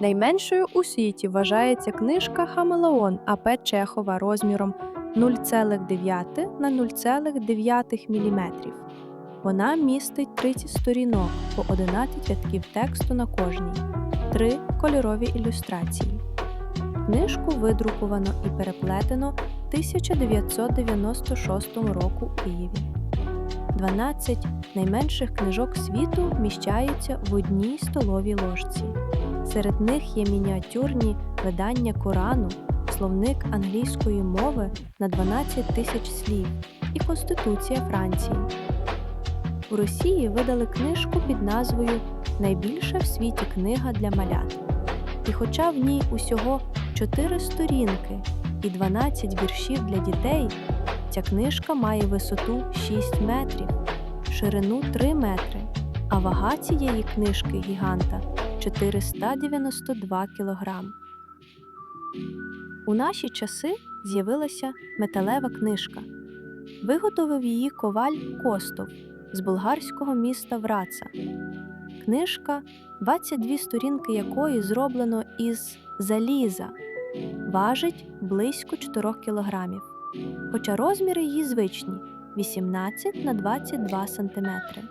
Найменшою у світі вважається книжка Хамелеон АП Чехова розміром 0,9 на 0,9 мм. Вона містить 30 сторінок по 11 рядків тексту на кожній, 3 кольорові ілюстрації. Книжку видруковано і переплетено 1996 року у Києві. 12 найменших книжок світу вміщаються в одній столовій ложці. Серед них є мініатюрні видання Корану, словник англійської мови на 12 тисяч слів і Конституція Франції. У Росії видали книжку під назвою Найбільша в світі книга для малят. І хоча в ній усього 4 сторінки і 12 віршів для дітей, ця книжка має висоту 6 метрів, ширину 3 метри, а вага цієї книжки гіганта 492 кілограм. У наші часи з'явилася металева книжка. Виготовив її коваль Костов з болгарського міста Враца. Книжка, 22 сторінки якої зроблено із заліза, важить близько 4 кілограмів, хоча розміри її звичні 18 на 22 сантиметри.